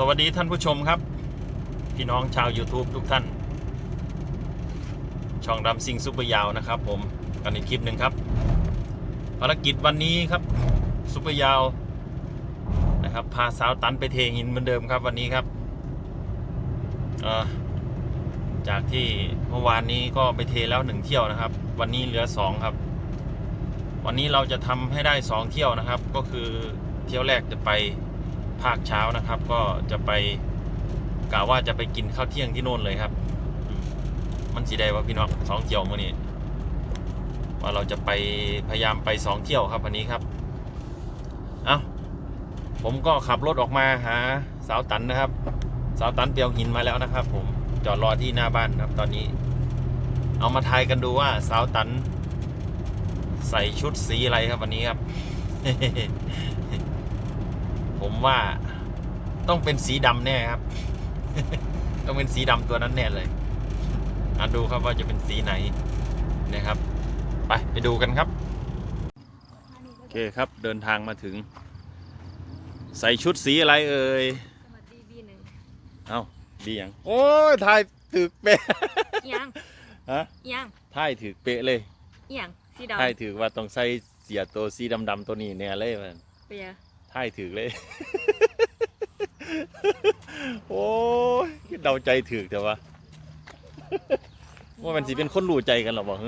สวัสดีท่านผู้ชมครับ พี่น้องชาว YouTube ทุกท่าน ช่องดำซิงซุปเปอร์ยาวนะครับ ผมกันอีกคลิปหนึ่งครับภารกิจวันนี้ครับซุปเปอร์ยาวนะครับพาสาวตันไปเทหินเหมือนเดิมครับวันนี้ครับจากที่เมื่อวานนี้ก็ไปเทแล้วหนึ่งเที่ยวนะครับ วันนี้เหลือสองครับ วันนี้เราจะทำให้ได้สองเที่ยวนะครับ ก็คือเที่ยวแรกจะไป ภาคเช้านะครับ ก็จะไปกะว่าจะไปกินข้าวเที่ยงที่โน่นเลยครับมมันสีได้ว่าพี่น้องสองเที่ยวมื่อนี้ว่าเราจะไปพยายามไปสองเที่ยวครับวันนี้ครับ เอา้าผมก็ขับรถออกมาหาสาวตันนะครับ สาวตันเปียวหินมาแล้วนะครับ ผมจอดรอที่หน้าบ้านครับ ตอนนี้ เอามาทายกันดูว่าสาวตัน ใส่ชุดสีอะไรครับวันนี้ครับ ผมว่าต้องเป็นสีดำแน่ครับ ต้องเป็นสีดำตัวนั้นแน่เลยอะดูครับว่าจะเป็นสีไหนนะครับ ไปไปดูกันครับโอเคครับเดินทางมาถึง ใส่ชุดสีอะไรเอ่ยสวัสดีบีหนึ่งเอ้าดียังโอ้ยถ่ายถึกเป๊ะเอียงฮะเอียงถ่ายถึกเป๊ะเลยเอียงสีดำถ่ายถึกว่าต้องใส่เสียตัวสีดำๆตัวนี้แน่เลยมันเปีย ถ่ายถึกเลย โอ้ยเดาใจถึกแต่ว่าว่ามันสิเป็นคนรู้ใจกันหรอบอก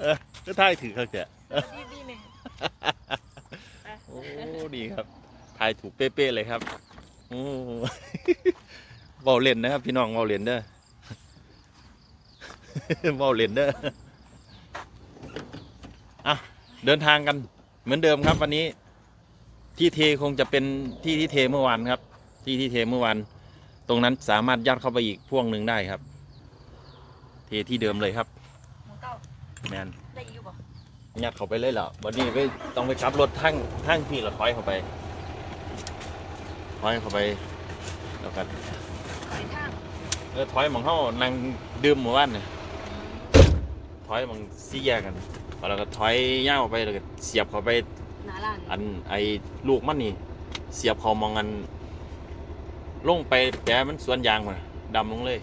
เออก็ถ่ายถือเขาแกดีบีหนึ่โอ้ดีครับถ่ายถูกเป๊ะๆเลยครับโอ้เบาเล่นนะครับ พี่น้องเบาเล่นเด้อเบาเล่นเด้ออะเดินทางกันเหมือนเดิมครับวันนี้ ที่เทคงจะเป็นที่ที่เทเมื่อวานครับ ที่ที่เทเมื่อวานตรงนั้นสามารถยัดเข้าไปอีกพ่วงหนึ่งได้ครับ เทที่เดิมเลยครับหมูเก้าแมนได้อยู่บ่ยัดเข้าไปเลยเหรอวันนี้ไปต้องไปขับรถทั้งทั้งพี่เราถอยเข้าไปถอยเข้าไปแล้วกันไปทางเออถอยหมองเข้านั่งดื่มหมู่บ้านเนี่ยถอยหมองซี่แยกกันแล้วก็ถอยย่างออกไปแล้วก็เสียบเข้าไปห นาล้านอันไอ้ลูกมันนี่ เสียบเขามองกันลงไปแกมันสวนยางมาดำลงเลย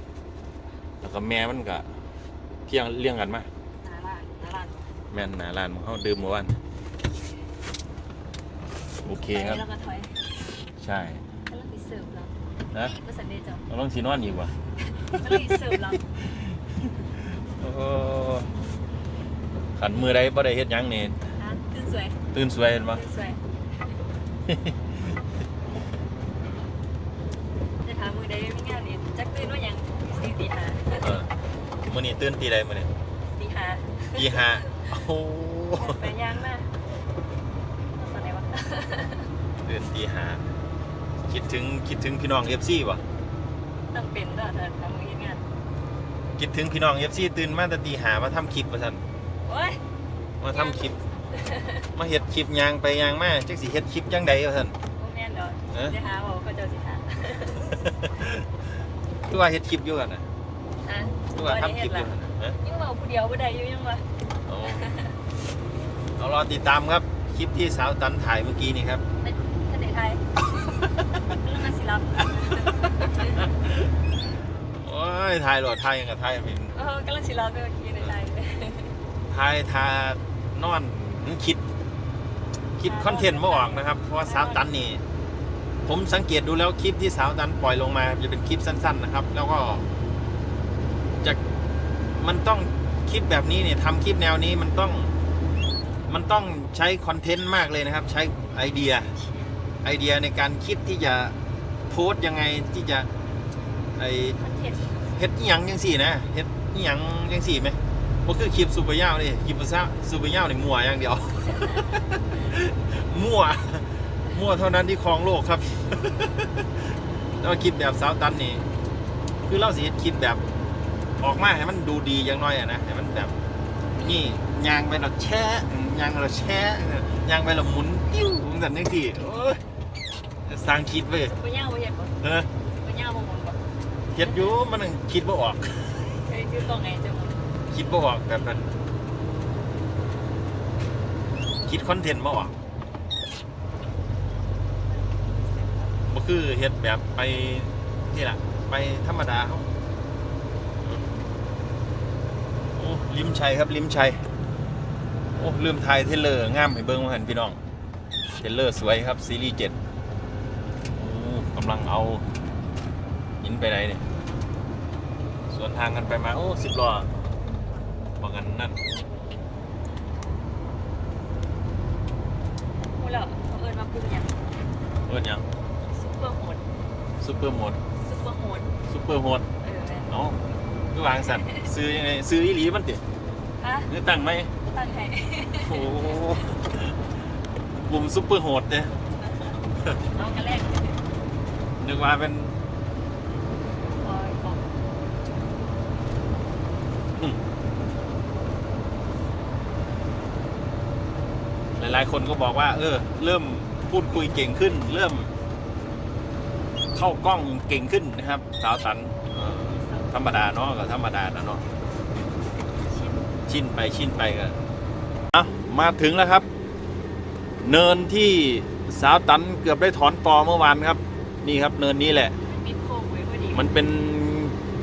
แล้วก็แม่มันก็เพียงเลี้ยงกันมาหนาล้านหนาล้านแม่นหนาลานของเขาดื่มหมู่บ้านโอเคครับไปแล้วก็ถอยใช่กำลังไปเสิร์ฟเรานะภาษาเดจ้ะเราต้องสีนอนอีกว่ะกำลังไปเสิร์ฟเราโอ้ขันมือใดบ่ได้เฮ็ดหยังนี่อะ ตื่นสวยตื่นสวยเห็นปะตื่นสวยจะถามมือใดมีงานนี่จักตื่นว่าหยังสี่ตีห้าเออมื้อนี้ตื่นตีใดมื้อนี้ตีห้าตีห้าโอ้โหไปย่างมาตอนไหนวะตื่นตีห้าคิดถึงคิดถึงพี่น้อง FC บ่ต้องเป็นด้วยแต่ทำมืองานคิดถึงพี่น้อง FC ตื่นมาแต่ตีห้ามาทำคลิปว่าซั่นโอ้ยมาทำคลิป มาเฮ็ดคลิปยางไปยางมาจักสิเฮ็ดคลิปจังใดว่าซั่นโมแมนดอกเอ๊ะจะหาบอกเขาเจะสิหาคือว่าเฮ็ดคลิปอยู่กันน่ะอะคือว่าทำคลิปอยู่กันน่ะฮะยังเมาผู้เดียวบ่ได้อยู่ยังวะโอ้เอารอติดตามครับ คลิปที่สาวตันถ่ายเมื่อกี้นี่ครับท่านไหนไทยเรื่องอาศิลับโอ้ยถ่ายหลอดถ่ายยังกับถ่ายเป็นเออกำลังศิลับไปเมื่อกี้ในไทยถ่ายทานอน คิด คิดคอนเทนต์ไม่ออกนะครับ เพราะว่าสาวตันนี่ผมสังเกตดูแล้วคลิปที่สาวตันปล่อยลงมา จะเป็นคลิปสั้น ๆ นะครับ แล้วก็จะมันต้องคลิปแบบนี้เนี่ยทำคลิปแนวนี้มันต้อง มันต้องใช้คอนเทนต์มากเลยนะครับ ใช้ไอเดียไอเดียในการคิดที่จะโพสต์ยังไงที่จะไอคอนเทนต์เฮ็ดอีหยังยังสี่นะเฮ็ดอีหยังยังสี่ไหม บ่คือคลิปซูเปอร์ยาวนี่คลิปซูซูเปอร์ยาวนี่มั่วอย่างเดียว มั่ว มั่วเท่านั้นที่ครองโลกครับแต่ว่าคลิปแบบสาวตันนี่ คือเราสิเฮ็ดคลิปแบบ ออกมาให้มันดูดีอย่างน้อยอะนะให้มันแบบนี่ยางไปเราแช่ยางเราแช่ยางไปเราหมุนติ้วจังซั่นจังซี่โอ้ยสร้างคลิปเว้ยบ่ยาวบ่เห็นบ่เออบ่ยาวบ่หมุนบ่เฮ็ดอยู่มันยังคิดบ่ออกเอ้ยคือกล้องไงจะหมุน คิดบ่ออกแบบนั้น คิดคอนเทนต์บ่ออกบบ่คือเฮ็ดแบบไปนี่ล่ะไปธรรมดาเขาโอ้ลิมชัยครับลิมชัยโอ้ลืมถ่ายเทเลอร์งามให้เบิ่งมาหันพี่น้องเทเลอร์สวยครับซีรีส์เจ็ดกำลังเอาหินไปไหนเนี่ยสวนทางกันไปมา โอ้สิบล้อ บอกกันนั่นพูดแล้วเขาเอิญมาปรุงอย่างเอิ้นหยังซุปเปอร์โหดซูเปอร์โหมดซุปเปอร์โหดซูเปอร์โหมด เออแม่เอ้าคือวางสันซื้อยังไงซื้ออีหลีมันติฮะหรือตั้งไหมตั้งให้โอ้โหกลุ่มซูเปอร์โหดเนี่ย น้องกันแรกนึกว่าเป็น บอยบอก ห ลายๆคนก็บอกว่า เออ เริ่มพูดคุยเก่งขึ้น เริ่ม เข้ากล้องเก่งขึ้นนะครับ สาวตันเออธรรมดาเนาะก็ธรรมดานะเนาะชิ้นชินไปชินไปก็อะมาถึงแล้วครับ เนินที่สาวตันเกือบได้ถอนตอเมื่อวานครับ นี่ครับ เนินนี้แหละ มันมีโค้งไว้พอดีมันเป็น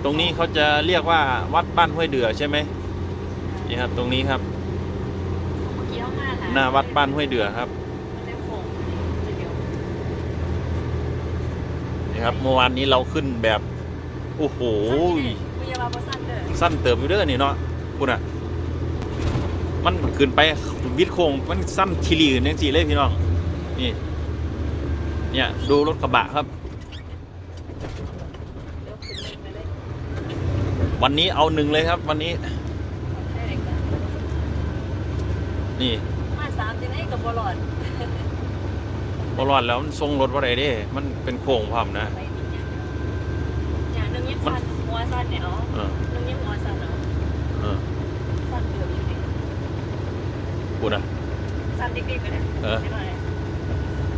ตรงนี้เขาจะเรียกว่าวัดบ้านห้วยเดือใช่ไหมนี่ครับ ตรงนี้ครับเมื่อกี้ หน้าวัดบ้านห้วยเดือครับนี่ครับเมื่อวานนี้เราขึ้นแบบ โอ้โหสันเด้อสั้นเติมอยู่เด้อนี่เนาะคุณอะ มันขึ้นไปวิดโค้งมันสั้นชิลีอย่างจีเลยพี่น้อง นี่ เนี่ยดูรถกระบะครับวันนี้เอาหนึ่งเลยครับ วันนี้ นี่ สามจังไดกับบอลอดบอลอดแล้วมันทรงรถว่าไรเด้ มันเป็นโค้งพร้อมนะไปนี่เนี่ยอย่างหนึงยังสั้นหัวสั้นเนี่ยอ๋อเออหนึงยังหัวสั้นเนาะเออสั้นเกือบอยู่ดิคุณอะสั้นเด็กๆก็ได้เออไม่เป็นไร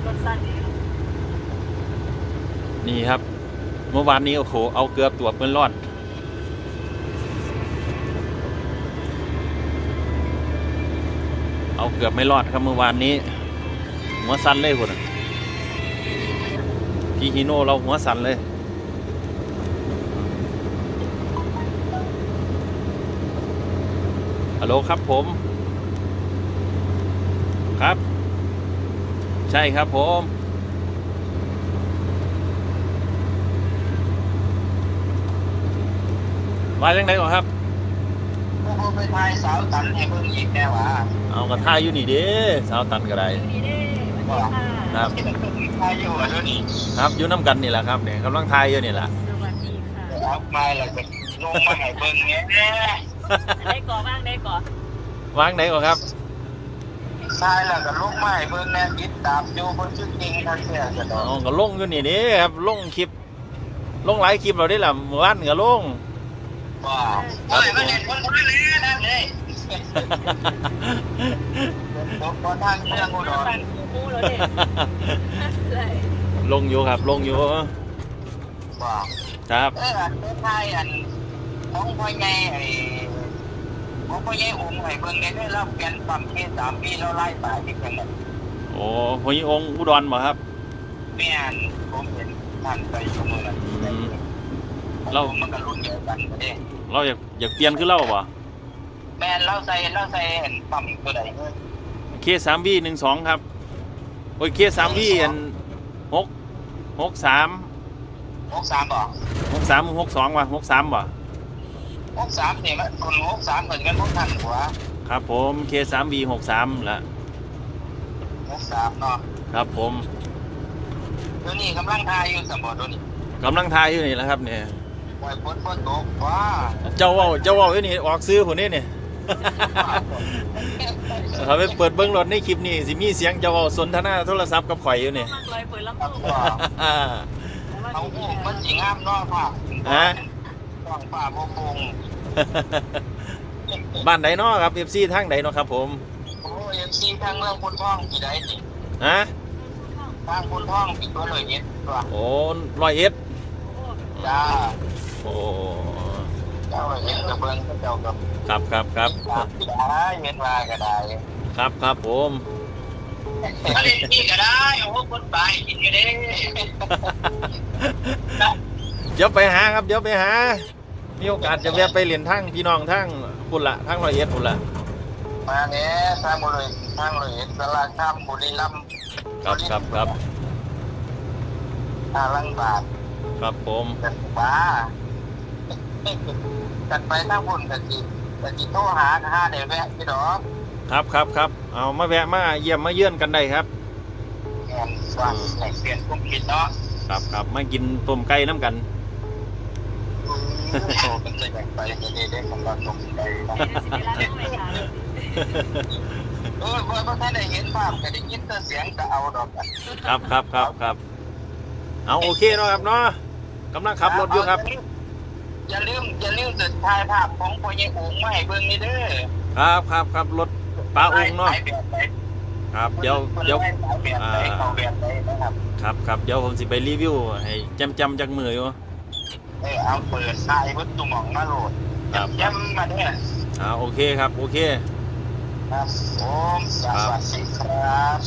รถสั้นนี่เนาะนี่ครับ เมื่อวานนี้โอ้โหเอาเกือบตัวเปิ้นรอด เอาเกือบไม่รอดครับเมื่อวานนี้ หัวสั่นเลยคนพี่ฮีโน่เราหัวสั่นเลยฮัลโหลครับผม ครับ ใช่ครับผมมาจังไดก่อนครับ ไปทายสาวตันให้เบิ่งอีกแน่ว่าเอากระท่าอยู่นี่เด้สาวตันก็ได้ อยู่ดีเด้สวัสดีค่ะครับทายอยู่อะเดี๋ยวนี้ครับอยู่น้ำกันนี่แหละครับเนี่ยกำลังทายอยู่นี่แหละสวัสดีค่ะเอามาแล้วก็ลงมาให้เบิ่งแหน่ได้ก่อบ้างได้ก่อวางไหนก่อนครับ ทายแล้วก็ลงมาให้เบิ่งแหน่ติดตามอยู่บ่ชื่อจริงทันเสียก็ดอเอากก็ลงอยู่นี่เด้ครับลงคลิปลงหลายคลิปเราได้ละเมื่อวานก็ลง ว่าโอ้ยมันเล่นคนคนเลยนั่นเลยตกบ่ทางเรื่องอุดรกูเลยลงอยู่ครับ ลงอยู่ว่าครับเอออันเป็นทยอันของพ่อใหญ่ไอ้ของพ่อใหญ่อุ้มให้เบิ่งได้เลยเราเปลี่ยนปั๊มเคสามปีแล้วไล่ตายที่กันน่ะโอ้หอยองค์อุดรบ่ครับแม่นผมเห็นท่านไปอยู่เมื่อนั้นอืม เรามันก็รุ่นเดียวกันเด้เราอยากอยากเปลี่ยนขึ้นเล่าบ่แม่นเราใส่เราใส่เห็นปั๊มตัวใดเออเคสามวีหนึ่งสองครับ โอ้ยเคสามวีอันหกหกสามหกสามบ่หกสามหกสองว่ะหกสามบ่หกสามเนี่ยมันคนหกสามเหมือนกันพวกท่านหัวครับผมเคสามวีหกสามละหกสามเนาะครับผมตัวนี้กำลังทายอยู่สมบูรณ์ตัวนี้กำลังทายอยู่นี่แหละครับเนี่ยปล่ อยฝนฝนตกว้าเจ้าเว่าเจ้าเว่าอยู่นี่ออกซื้อผมนี่เนี่ยถ้าไปเปิดเบิ้งรถในคลิปนี่สิมีเสียงเจ้าเว่าสนทนาโทรศัพท์กับข่อยอยู่นี่มากเลยเปิดลำโพงเอาหูมันสิงามเนาะพ่อฮะต้องฝ่าโบกงบ้านไหนเนาะครับเอฟซีทางไหนเนาะครับผมโอ้เอ็มซีทางเมืองพุนท่องกี่ได้นี่ฮะทางพุนท่องกี่ตัวเลยเนี่ยตัวโอ้ร้อยเอ็ดจ้าโอ้เจ้าเห็นกระเบื้องเจ้ากับครับครับครับได้เห็นว่าก็ได้ครับครับผมอันนี้นี่ก็ได้โอ้คนไปกินกันเด้เดี๋ยวไปหาครับเดี๋ยวไปหา มีโอกาสจะแวะไปเรียนทั้งพี่น้องทั้งพุ่นละทั้งร้อยเอ็ดพุ่นละมาเนี้ยทางบุรีทางเลยสลาคามบุรีรัมย์ครับครับครับทางลังบาทครับผม กันบ้ากันไปทางบุญกันจีกันจีโทรหาห้าเดี๋ยวแวะพี่ดอกครับครับครับเอามาแวะมาเยี่ยมมาเยื่อนกันได้ครับงานว่าแต่เปลี่ยนความคิดเนาะครับครับมากินต้มไก่น้ำกันโตเป็นใจแบ่งไปจะได้ได้ของเราตรงใจเดี๋ยวสิไปร้านไม่ค่ะเออเมื่อท่านได้เห็นภาพก็ได้ยินแต่เสียงก็เอาดอกครับครับครับครับเอาโอเคเนาะครับเนาะกำลังขับรถอยู่ครับ อย่าลืมอย่าลืมจะถ่ายภาพของพ่อใหญ่อุ๋งมาให้เบิ่งนี่เด้อครับครับครับรถปลาองค์เนาะถ่ยแบบไหนครับเดี๋ยวเดี๋ยวถ่ายแบบไหนเอาแบบไหนนะครับครับครับเดี๋ยวผมสิไปรีวิวให้จำจำจากมืออยู่เออเอาเปิดถ่ายวัตถุหมองมาโหลดครับย้ำมาเด้ออ่าโอเคครับโอเคครับผมสวัสดีครับ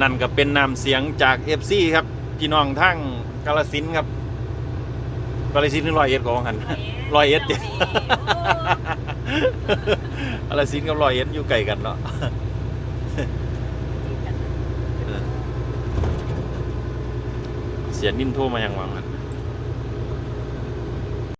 นั่นก็เป็นนำเสียงจาก FC ครับพี่น้องทั้งกาลสินธุ์ครับกาลสินธุ์หรือร้อยเอ็ดของหันร้อยเอ็ดเดียวกาลสินธุ์กับร้อยเอ็ดอยู่ไกลกันเนาะเสียนิ่มโทรมาอย่างหวังกัน